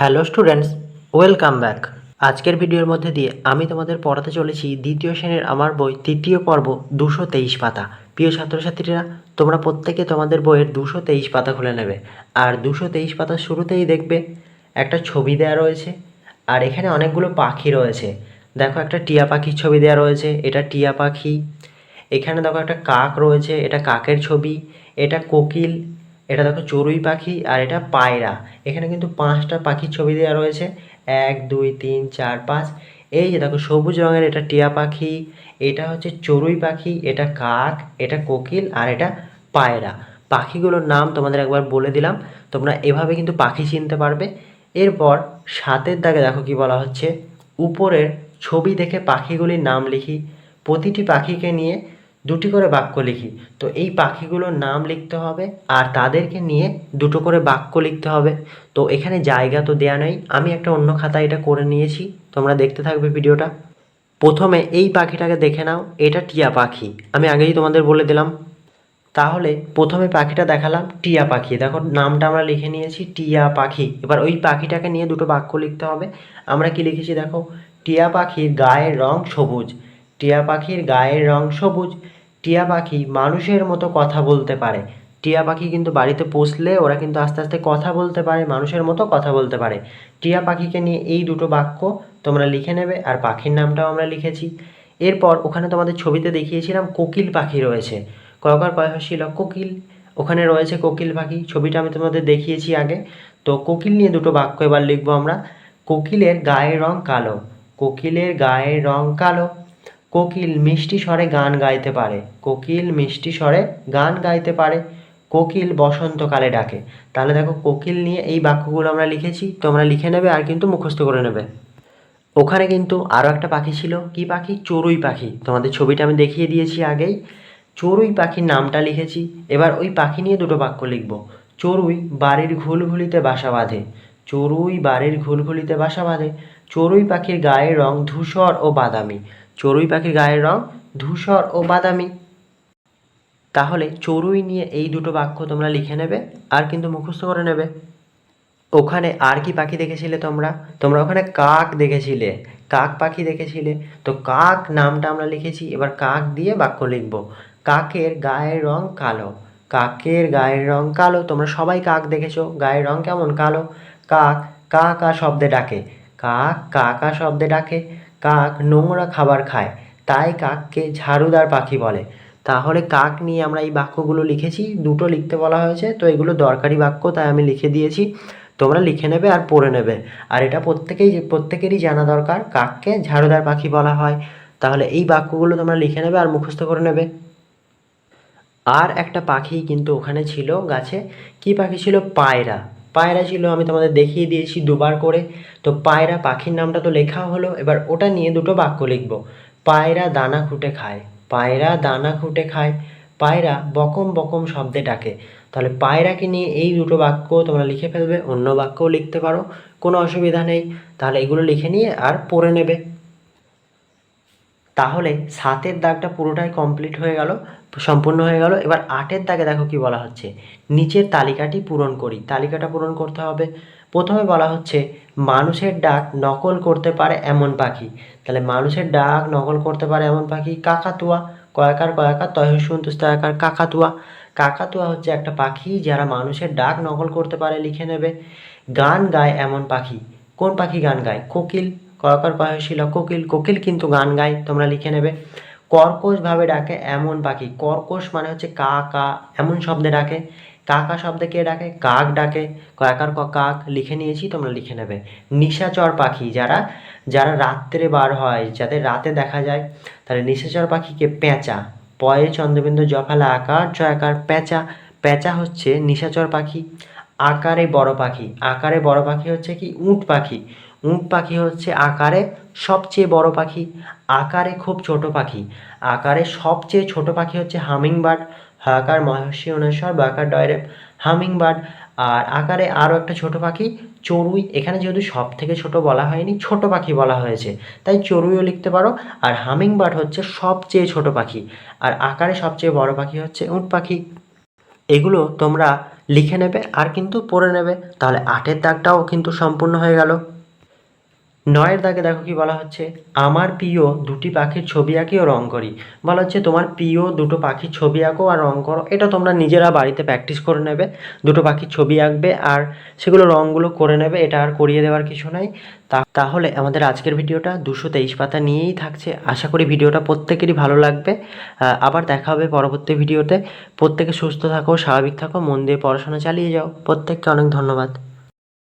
Hello students, welcome back. আজকের ভিডিওর মধ্যে দিয়ে আমি তোমাদের পড়াতে চলেছি দ্বিতীয় শ্রেণির আমার বই তৃতীয় পর্ব দুশো তেইশ পাতা। প্রিয় ছাত্রছাত্রীরা, তোমরা প্রত্যেকে তোমাদের বইয়ের দুশো তেইশ পাতা খুলে নেবে। আর দুশো তেইশ পাতার শুরুতেই দেখবে একটা ছবি দেওয়া রয়েছে, আর এখানে অনেকগুলো পাখি রয়েছে। দেখো একটা টিয়া পাখির ছবি দেওয়া রয়েছে, এটা টিয়া পাখি। এখানে দেখো একটা কাক রয়েছে, এটা কাকের ছবি, এটা কোকিল এটা দেখো চড়ুই পাখি আর এটা পায়রা। এখানে কিন্তু পাঁচটা পাখির ছবি দেওয়া রয়েছে। এক, দুই, তিন, চার, পাঁচ। এই যে দেখো সবুজ রঙের এটা টিয়া পাখি, এটা হচ্ছে চড়ুই পাখি, এটা কাক, এটা কোকিল আর এটা পায়রা। পাখিগুলোর নাম তোমাদের একবার বলে দিলাম, তোমরা এভাবে কিন্তু পাখি চিনতে পারবে। এরপর সাতের দাগে দেখো কি বলা হচ্ছে, উপরের ছবি দেখে পাখিগুলির নাম লিখি। প্রতিটি পাখিকে নিয়ে দুটি করে বাক্য লিখি। তো এই পাখিগুলোর নাম লিখতে হবে আর তাদেরকে নিয়ে দুটো করে বাক্য লিখতে হবে। তো এখানে জায়গা তো দেয়া নেই। আমি একটা অন্য খাতায় এটা করে নিয়েছি। তোমরা দেখতে থাকবে ভিডিওটা। প্রথমে এই পাখিটাকে দেখে নাও। এটা টিয়া পাখি। আমি আগেই তোমাদের বলে দিলাম। তাহলে প্রথমে পাখিটা দেখালাম টিয়া পাখি। দেখো নামটা আমরা লিখে নিয়েছি, টিয়া পাখি। এবার ওই পাখিটাকে নিয়ে দুটো বাক্য লিখতে হবে। আমরা কি লিখেছি দেখো? টিয়া পাখির গায়ের রং সবুজ। টিয়া পাখির গায়ের রং সবুজ। টিয়া পাখি মানুষের মতো কথা বলতে পারে। টিয়া পাখি কিন্তু বাড়িতে পুষলে ওরা কিন্তু আস্তে আস্তে কথা বলতে পারে, মানুষের মতো কথা বলতে পারে। টিয়া পাখিকে নিয়ে এই দুটো বাক্য তোমরা লিখে নেবে আর পাখির নামটাও আমরা লিখেছি। এরপর ওখানে তোমাদের ছবিতে দেখিয়েছিলাম কোকিল পাখি রয়েছে। কয়কার কয় ছিল কোকিল। ওখানে রয়েছে কোকিল পাখি। ছবিটা আমি তোমাদের দেখিয়েছি আগে। তো কোকিল নিয়ে দুটো বাক্য এবার লিখব আমরা। কোকিলের গায়ের রং কালো। কোকিলের গায়ের রং কালো। কোকিল মিষ্টি স্বরে গান গাইতে পারে। কোকিল মিষ্টি স্বরে গান গাইতে পারে। কোকিল বসন্তকালে ডাকে। তাহলে দেখো কোকিল নিয়ে এই বাক্যগুলো আমরা লিখেছি। তোমরা লিখে নেবে আর কিন্তু মুখস্থ করে নেবে। ওখানে কিন্তু আরও একটা পাখি ছিল। কি পাখি? চড়ুই পাখি। তোমাদের ছবিটা আমি দেখিয়ে দিয়েছি আগেই। চড়ুই পাখির নামটা লিখেছি। এবার ওই পাখি নিয়ে দুটো বাক্য লিখব। চড়ুই বাড়ির ঘুলঘুলিতে বাসা বাঁধে। চড়ুই বাড়ির ঘুলঘুলিতে বাসা বাঁধে। চড়ুই পাখির গায়ের রং ধূসর ও বাদামি। চড়ুই পাখির গায়ের রং ধূসর ও বাদামি। তাহলে চড়ুই নিয়ে এই দুটো বাক্য তোমরা লিখে নেবে আর কিন্তু মুখস্থ করে নেবে। ওখানে আর কি পাখি দেখেছিলে তোমরা? তোমরা ওখানে কাক দেখেছিলে, কাক পাখি দেখেছিলে। তো কাক নামটা আমরা লিখেছি, এবার কাক দিয়ে বাক্য লিখব। কাকের গায়ের রং কালো, কাকের গায়ের রং কালো, তোমরা সবাই কাক দেখেছ, গায়ের রং কেমন কালো? কাক কা কা শব্দে ডাকে, কাক কা কা শব্দে ডাকে। কাক নোংরা খাবার খায়। তাই কাককে ঝাড়ুদার পাখি বলে। তাহলে কাক নিয়ে আমরা এই বাক্যগুলো লিখেছি, দুটো লিখতে বলা হয়েছে, তো এগুলো দরকারি বাক্য, তাই আমি লিখে দিয়েছি। তোমরা লিখে নেবে আর পড়ে নেবে। আর এটা প্রত্যেকেই, প্রত্যেকেরই জানা দরকার, কাককে ঝাড়ুদার পাখি বলা হয়। তাহলে এই বাক্যগুলো তোমরা লিখে নেবে আর মুখস্থ করে নেবে। আর একটা পাখি কিন্তু ওখানে ছিল গাছে। কি পাখি ছিল? পায়রা। পায়রা ছিল, আমি তোমাদের দেখিয়ে দিয়েছি দুবার করে। তো পায়রা পাখির নামটা তো লেখা হলো, এবার ওটা নিয়ে দুটো বাক্য লিখব। পায়রা দানা খুঁটে খায়, পায়রা দানা খুঁটে খায়, পায়রা বকম বকম শব্দে ডাকে। তাহলে পায়রাকে নিয়ে এই দুটো বাক্য তোমরা লিখে ফেলবে, অন্য বাক্যও লিখতে পারো, কোনো অসুবিধা নেই। তাহলে এগুলো লিখে নিয়ে আর পড়ে নেবে। তাহলে সাতের দাগটা পুরোটাই কমপ্লিট হয়ে গেল। সম্পূর্ণ হয়ে গেল। এবার আটের দাগে দেখো কি বলা হচ্ছে। নিচের তালিকাটি পূরণ করি। তালিকাটা পূরণ করতে হবে। প্রথমে বলা হচ্ছে, মানুষের ডাক নকল করতে পারে এমন পাখি। তাহলে মানুষের ডাক নকল করতে পারে এমন পাখি কাকাতুয়া, কয়াকার কয়াকার তয়সুন্তুস তয়াকার কাকাতুয়া। কাকাতুয়া হচ্ছে একটা পাখি যারা মানুষের ডাক নকল করতে পারে, লিখে নেবে। গান গায় এমন পাখি। কোন পাখি গান গায়? কোকিল, কয়াকার কয়শিল কোকিল। কোকিল কিন্তু গান গায়, তোমরা লিখে নেবে। কর্কশভাবে ডাকে এমন পাখি। কর্কশ মানে হচ্ছে কা কা, এমন শব্দে ডাকে। কাকা শব্দে কে ডাকে? কাক ডাকে। কয়াকার ক, কাক লিখে নিয়েছি, তোমরা লিখে নেবে। নিশাচর পাখি যারা যারা রাত্রে বার হয় যাদের রাতে দেখা যায়, তাহলে নিশাচর পাখিকে পেঁচা। পয়ে চন্দ্রবিন্দু জফালা আকার, জয়াকার পেঁচা। পেঁচা হচ্ছে নিশাচর পাখি। আকারে বড় পাখি। আকারে বড় পাখি হচ্ছে কি? উট পাখি। উট পাখি হচ্ছে আকারে সবচেয়ে বড় পাখি, আকারে খুব ছোট পাখি। আকারে সবচেয়ে ছোট পাখি হচ্ছে হামিংবার্ড হাকার মহর্ষি অনেশ্বর বাকার ডয়রেপ হামিংবার্ড। আর আকারে আরও একটা ছোট পাখি, চড়ুই। এখানে যেহেতু সব থেকে ছোট বলা হয়নি, ছোট পাখি বলা হয়েছে। তাই চড়ুইও লিখতে পারো। আর হামিংবার্ড হচ্ছে সবচেয়ে ছোট পাখি। আর আকারে সবচেয়ে বড় পাখি হচ্ছে উট পাখি। এগুলো তোমরা লিখে নেবে আর কিন্তু পড়ে নেবে। তাহলে আটের দাগটাও কিন্তু সম্পূর্ণ হয়ে গেল। নয়ের দাগে দেখো কি বলা হচ্ছে? আমার প্রিয় দুটি পাখির ছবি আঁকি ও রং করি। বলা হচ্ছে, তোমার প্রিয় দুটো পাখির ছবি আঁকো আর রং করো। এটা তোমরা নিজেরা বাড়িতে প্র্যাকটিস করে নেবে। দুটো পাখির ছবি আঁকবে আর সেগুলো রঙগুলো করে নেবে, এটা আর করিয়ে দেওয়ার কিছু নাই। তাহলে আমাদের আজকের ভিডিওটা দুশো তেইশ পাতা নিয়েই থাকছে। আশা করি ভিডিওটা প্রত্যেকেরই ভালো লাগবে। আবার দেখা হবে পরবর্তী ভিডিওতে। প্রত্যেকে সুস্থ থাকো, স্বাভাবিক থাকো, মন দিয়ে পড়াশোনা চালিয়ে যাও। প্রত্যেককে অনেক ধন্যবাদ।